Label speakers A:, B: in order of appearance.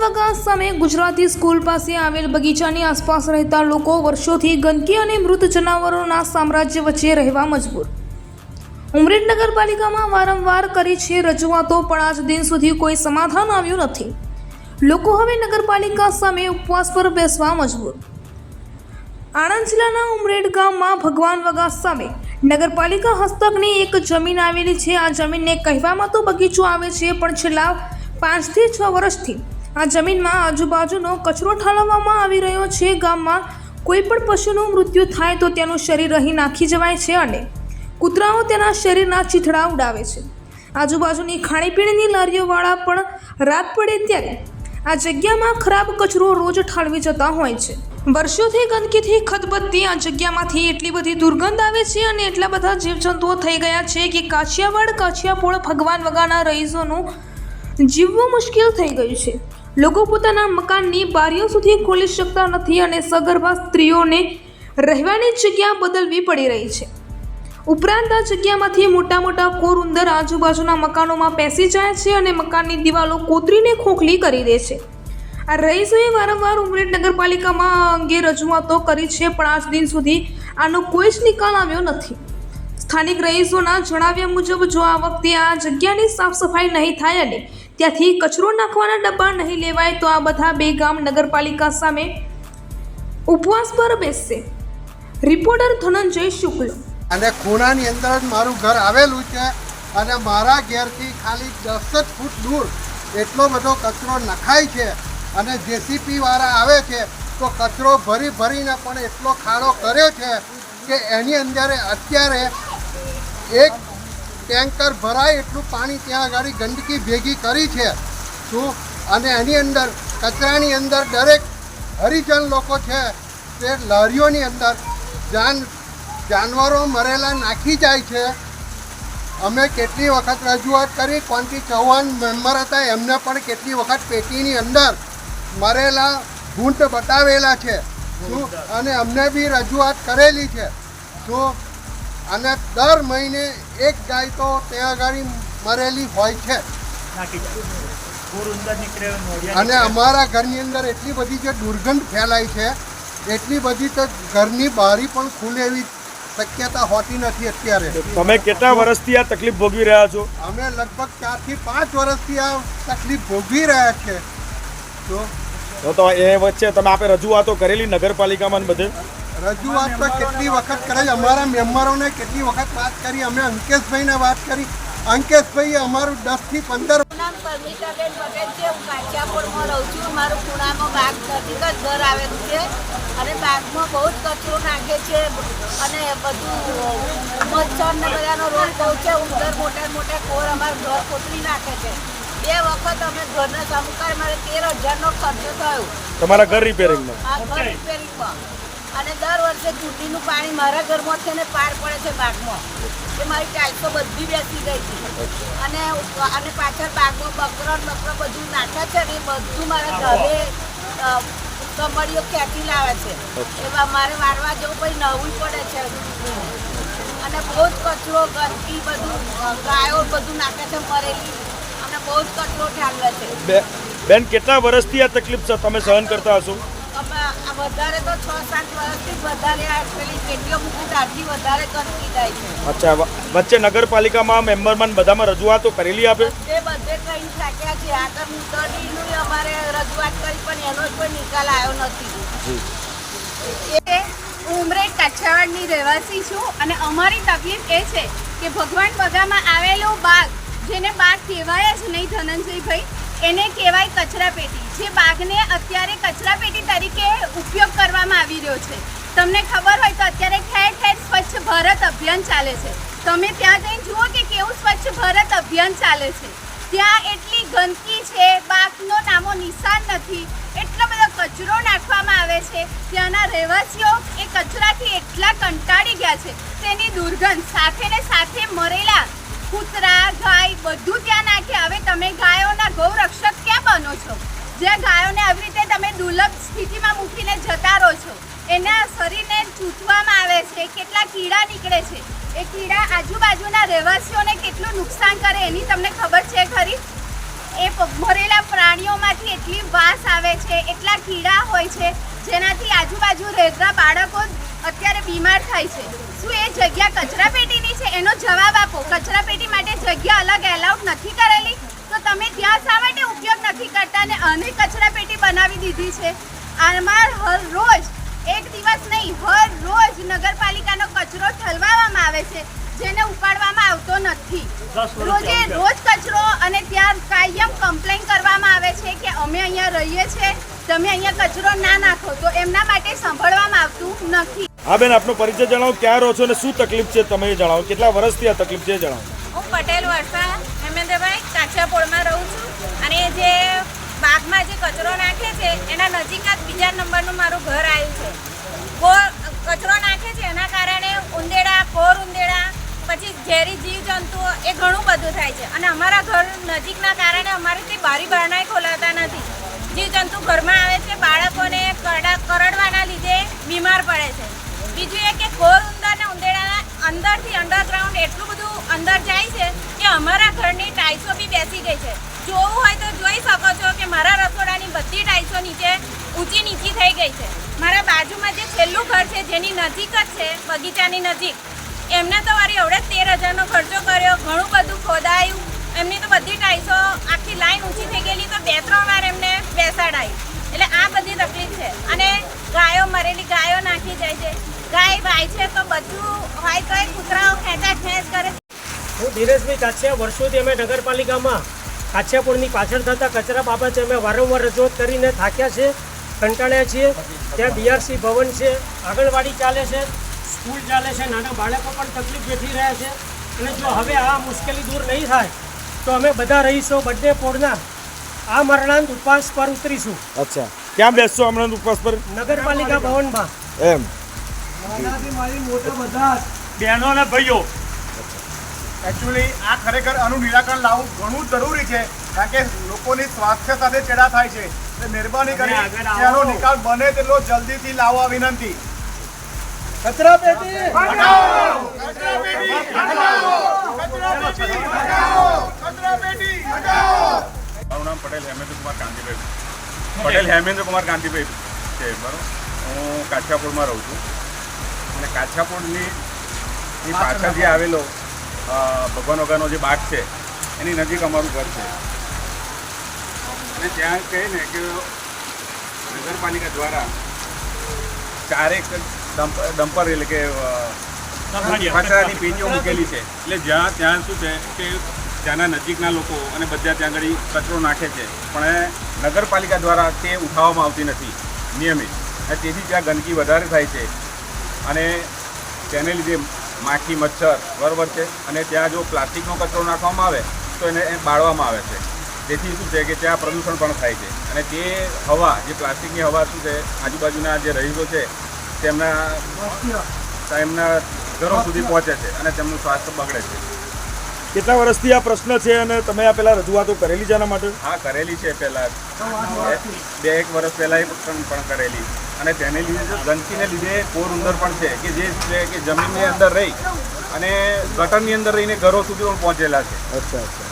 A: વગા સામે ગુજરાતી સ્કૂલ પાસે આવેલ બગીચાની આસપાસ રહેતા લોકો વર્ષોથી ગંદકી અને મૃત જનાવરોના સામ્રાજ્ય વચ્ચે રહેવા મજબૂર. ઉમરેઠ નગરપાલિકામાં વારંવાર કરી છે રજૂઆતો, પણ આજ દિન સુધી કોઈ સમાધાન આવ્યું નથી. લોકો હવે નગરપાલિકા સામે ઉપવાસ પર બેસવા મજબૂર. આણંદ જિલ્લાના ઉમરેઠ ગામમાં ભગવાન વગા સામે નગરપાલિકા હસ્તકની એક જમીન આવેલી છે. આ જમીનને કહેવામાં તો બગીચો આવે છે, પણ છેલ્લા પાંચથી છ વર્ષથી આ જમીનમાં આજુબાજુનો કચરો ઠાલવવામાં આવી રહ્યો છે. ગામમાં કોઈ પણ પશુનું મૃત્યુ થાય તો તેનું શરીર અહીં નાખી જવાય છે અને કૂતરાઓ તેના શરીરના ચીથડા ઉડાવે છે. આજુબાજુની ખાણીપીણીની લારીઓવાળા પણ રાત પડે ત્યારે આ જગ્યામાં ખરાબ કચરો રોજ ઠાલવી જતા હોય છે. વર્ષોથી ગંદકીથી ખદબદતી આ જગ્યામાંથી એટલી બધી દુર્ગંધ આવે છે અને એટલા બધા જીવજંતુઓ થઈ ગયા છે કે કાછિયાવાડ કાછિયાપોળ ભગવાન વગાના રહીશોનું જીવવું મુશ્કેલ થઈ ગયું છે. લોકો પોતાના મકાનની બારીઓ સુધી ખોલી શકતા નથી અને સગર્ભા સ્ત્રીઓને રહેવાની જગ્યા બદલવી પડી રહી છે. ઉપરાંત આ જગ્યામાંથી મોટા મોટા કોર ઉંદર આજુબાજુના મકાનોમાં પેસી જાય છે અને મકાનની દિવાલો કોતરીને ખોખલી કરી દે છે. આ રહીશોએ વારંવાર ઉમરેઠ નગરપાલિકામાં અંગે રજૂઆતો કરી છે, પણ આજ દિન સુધી આનો કોઈ જ નિકાલ આવ્યો નથી. સ્થાનિક રહીશોના જણાવ્યા મુજબ, જો આ વખતે આ જગ્યાની સાફ સફાઈ નહીં થાય અને ત્યાંથી કચરો નાખવાના ડબ્બા નહીં લેવાય તો આ બધા બે ગામ નગરપાલિકા સામે ઉપવાસ પર બેસશે. રિપોર્ટર ધનંજય શુક્લ.
B: અને ખૂણાની અંદર જ મારું ઘર આવેલું છે અને મારા ઘેરથી ખાલી દસ જ ફૂટ દૂર એટલો બધો કચરો નખાય છે અને જેસીપી વાળા આવે છે તો કચરો ભરી ભરીને પણ એટલો ખાડો કર્યો છે કે એની અંદર અત્યારે એક ટેન્કર ભરાય એટલું પાણી ત્યાં આગળ ગંદકી ભેગી કરી છે. શું અને એની અંદર, કચરાની અંદર દરેક હરિજન લોકો છે, તે લારીઓની અંદર જાન, જાનવરો મરેલા નાખી જાય છે. અમે કેટલી વખત રજૂઆત કરી કોનથી ચૌહાણ મેમ્બર હતા, એમને પણ કેટલી વખત પેટીની અંદર મરેલા ઘૂંટ બતાવેલા છે. શું અને અમને બી રજૂઆત કરેલી છે. શું અને દર મહિને એક ગાય તો ત્યાં આગળ મરેલી હોય છે. અને અમારા ઘરની અંદર એટલી બધી જે દુર્ગંધ ફેલાય છે એટલી બધી તો ઘરની બારી પણ ખુલે એવી શક્યતા હોતી નથી અત્યારે.
C: તમે કેટલા વર્ષથી આ તકલીફ ભોગવી રહ્યા છો?
B: અમે લગભગ ચારથી પાંચ વર્ષથી આ તકલીફ ભોગવી રહ્યા છે. તો
C: તો તો એ વચ્ચે તમે આપે રજૂઆતો કરેલી નગરપાલિકામાં બધે?
B: રજૂઆત તો કેટલી વખત કરેલી અમારા મેમ્બરોને કેટલી વખત વાત કરી? અમે અંકેશભાઈને વાત કરી. અંકેશભાઈ અમારું દસથી પંદર
D: નામ પરમિતાબેન પટેલ છે. હું કાઠિયાપોળમાં રહું છું. મારું ખૂણામાં બાગ નજીક જ ઘર આવેલું છે અને બાગમાં બહુ જ કચરો નાખે છે અને બધું મચ્છર ને બધાનો રોગ બહુ છે. ઉંદર મોટા મોટા કોર અમારું ઘર કોતરી નાખે છે. બે વખત અમે ઘરને સમુકાર મારે તેર હજારનો ખર્ચો થયો.
C: તમારા ઘર રિપેરિંગમાં
D: ઘર રિપેરિંગમાં અને દર વર્ષે ચૂંટણીનું પાણી મારા ઘરમાં છે ને પાર પડે છે બાગમાં. એ મારી ટાઈલ્સો બધી બેસી ગઈ હતી અને અને પાછળ બાગમાં બકરો બકરો બધું નાખે છે ને એ બધું મારા ઘરે કમળીઓ ખેંચી લાવે છે. એવા મારે વારવા જવું પછી નવું પડે છે. અને બહુ જ કચરો ગંદકી બધું ગાયો બધું નાખે છે મરેલી. અને બહુ જ કચરો ઠાલવે છે.
C: બેન કેટલા વર્ષથી આ તકલીફ છે તમે સહન કરતા હશો?
D: વધારે તો છ સાત વર્ષથી જ વધારે આ પેલી પેટીઓ મૂકી ત્યારથી વધારે કરતી જાય છે.
C: અચ્છા વચ્ચે નગરપાલિકામાં મેમ્બરમાં ને બધામાં રજૂઆતો કરેલી આપે?
D: તે બધે કઈ થાક્યા છે. આગળ મુદડીનું અમારે રજૂઆત કરી પણ એનો જ કોઈ નિકાલ આવ્યો નથી.
E: એ ઉમરે કાછાવાડની રહેવાસી છું અને અમારી તકલીફ એ છે કે ભગવાન બગામાં આવેલો બાગ જેને બાગ કહેવાય જ નહીં ધનંજયભાઈ એને કહેવાય કચરા પેટી જે બાગને અત્યારે કચરા પેટી તરીકે ઉપયોગ કરવામાં આવી રહ્યો છે. તમને ખબર હોય તો અત્યારે ઠેર ઠેર સ્વચ્છ ભારત અભિયાન ચાલે છે. તમે ત્યાં જઈને જુઓ કે કેવું સ્વચ્છ ભારત અભિયાન ચાલે છે. ત્યાં એટલી ગંદકી છે બાગનો નામો નિશાન નથી, એટલો બધો કચરો નાખવામાં આવે છે. ત્યાંના રહેવાસીઓ એ કચરાથી એટલા કંટાળી ગયા છે. તેની દુર્ગંધ સાથે ને સાથે મરેલા કૂતરા, ગાય બધું ત્યાં નાખે. હવે તમે ગાયોના ગૌરક્ષક ક્યાં બનો છો? જ્યાં ગાયોને આવી રીતે તમે દુર્લભ સ્થિતિમાં મૂકીને જતા રહો છો, એના શરીરને ચૂંટવામાં આવે છે, કેટલા કીડા નીકળે છે, એ કીડા આજુબાજુના રહેવાસીઓને કેટલું નુકસાન કરે એની તમને ખબર છે ખરી? એ મરેલા પ્રાણીઓમાંથી એટલી વાસ આવે છે, એટલા કીડા હોય છે, જેનાથી આજુબાજુ રહેતા બાળકો અત્યારે બીમાર થાય છે. શું એ જગ્યા કચરાપેટીની છે? એનો જવાબ આપો. કચરાપેટી માટે જગ્યા અલગ, એલાઉડ નથી કરેલી? તો તમે ત્યાં શા માટે ઉપયોગ નથી કરતા અને આને કચરા પેટી બનાવી દીધી છે? આમાં હર રોજ એક દિવસ નહીં હર રોજ નગરપાલિકાનો કચરો ઠલવામાં આવે છે જેને ઉપાડવામાં આવતો નથી. રોજે રોજ કચરો અને ત્યાં કાયમ કમ્પ્લેન કરવામાં આવે છે કે અમે અહીંયા રહીએ છીએ તમે અહીંયા કચરો ના નાખો તો એમના માટે સાંભળવામાં આવતું નથી.
C: હા બેન આપનો પરિચય જણાવો ક્યાં રહો છો અને શું તકલીફ છે? તમે જણાવો કેટલા વર્ષથી આ તકલીફ છે જણાવો.
F: હું પટેલ વર્ષા હેમેન્દ્રભાઈ કાછાપોળમાં રહું છું. અને જે બાગમાં જે કચરો નાખે છે, એના નજીક જ બીજા નંબરનું મારું ઘર આવ્યું છે. કોર કચરો નાખે છે, એના કારણે ઉંદેડા, કોર ઉંદેડા, પછી ઝેરી જીવજંતુઓ, એ ઘણું બધું થાય છે. અને અમારા ઘર નજીકના કારણે અમારે તે બારી બારણાય ખોલાતા નથી. જીવજંતુ ઘરમાં આવે છે, બાળકોને કરડવાના લીધે બીમાર પડે છે. બીજું એ કે કોર ઉંદર ને ઉંદેડાના અંદરથી અંડરગ્રાઉન્ડ એટલું બધું અંદર જાય છે કે અમારા ઘરની ટાઇલ્સો બી બેસી ગઈ છે. જોવું હોય તો જોઈ શકો છો કે મારા રસોડાની બધી ટાઇલ્સો નીચે ઊંચી નીચી થઈ ગઈ છે. મારા બાજુમાં જે છેલ્લું ઘર છે, જેની નજીક જ છે, બગીચાની નજીક, એમને તો વારી એવડે તેર હજારનો ખર્ચો કર્યો, ઘણું બધું ખોદાયું. એમની તો બધી ટાઇલ્સો આખી લાઈન ઊંચી થઈ ગયેલી, તો બે ત્રણ વાર એમને બેસાડાયું એટલે આ બધી તકલીફ છે. અને ગાયો, મરેલી ગાયો નાખી જાય છે. ગાય ભાઈ છે તો બધું હોય તો કૂતરાઓ ખેંચા ખેંચ કરે.
G: હું ધીરેશભાઈ કાછિયા વર્ષોથી અમે નગરપાલિકામાં કાછિયાપુરની પાછળ થતા કચરા બાબતે અમે વારંવાર રજૂઆત કરીને થાક્યા છે કંટાળ્યા છીએ. ત્યાં બીઆરસી ભવન છે આંગણવાડી ચાલે છે સ્કૂલ ચાલે છે નાના બાળકો પણ તકલીફ વેઠી રહ્યા છે. અને જો હવે આ મુશ્કેલી દૂર નહીં થાય તો અમે બધા રહીશો બધે પોળના આ મરણાંત ઉપવાસ પર ઉતરીશું.
C: અચ્છા. ક્યાં બેસશો હમણાં ઉપવાસ પર?
G: નગરપાલિકા ભવનમાં.
C: એમ.
H: બહેનો અને ભાઈઓ એકચ્યુઅલી આ ખરેખર આનું નિરાકરણ લાવવું ઘણું જરૂરી છે કારણ કે લોકોની સ્વાસ્થ્ય સાથે ચેડા થાય છે. એટલે મહેરબાની કરી આનો નિકાલ બને તેટલો જલ્દીથી લાવવા વિનંતી.
B: કચરા પેટી
I: મારું નામ પટેલ હેમેન્દ્ર કુમાર કાંતિભાઈ પટેલ હેમેન્દ્ર કુમાર કાંતિભાઈ છે બરાબર. હું કાઠિયાપુરમાં રહું છું. અને કાછિયાપુરની ની પાછળ જે આવેલો ભગવાન વગાનો જે બાગ છે એની નજીક અમારું ઘર છે. અને ત્યાં કહે ને કે નગરપાલિકા દ્વારા ચારેક ડમ્પ ડમ્પર એટલે કે કચરાની પેટીઓ મૂકેલી છે. એટલે જ્યાં ત્યાં શું છે કે ત્યાંના નજીકના લોકો અને બધા ત્યાં આગળ કચરો નાખે છે. પણ નગરપાલિકા દ્વારા તે ઉઠાવવામાં આવતી નથી નિયમિત. અને તેથી ત્યાં ગંદકી વધારે થાય છે. અને તેને લીધે માખી મચ્છર બરાબર છે અને ત્યાં જો પ્લાસ્ટિકનો કચરો નાખવામાં આવે તો એને એ બાળવામાં આવે છે. તેથી શું છે કે ત્યાં પ્રદૂષણ પણ થાય છે. અને તે હવા જે પ્લાસ્ટિકની હવા શું છે આજુબાજુના જે રહીશો છે તેમના તેમના ઘરો સુધી પહોંચે છે અને તેમનું સ્વાસ્થ્ય બગડે છે.
C: કેટલા વર્ષથી આ પ્રશ્ન છે અને તમે આ પહેલાં રજૂઆતો કરેલી છે એના માટે?
I: હા કરેલી છે પહેલાં. બે એક વર્ષ પહેલાં પણ પણ કરેલી. અને તેને લીધે ગંદકીને લીધે કોર ઉંદર પણ છે, કે જે છે કે જમીનની અંદર રહી અને ગટરની અંદર રહીને ઘરો સુધી પણ પહોંચેલા છે.
C: અચ્છા અચ્છા.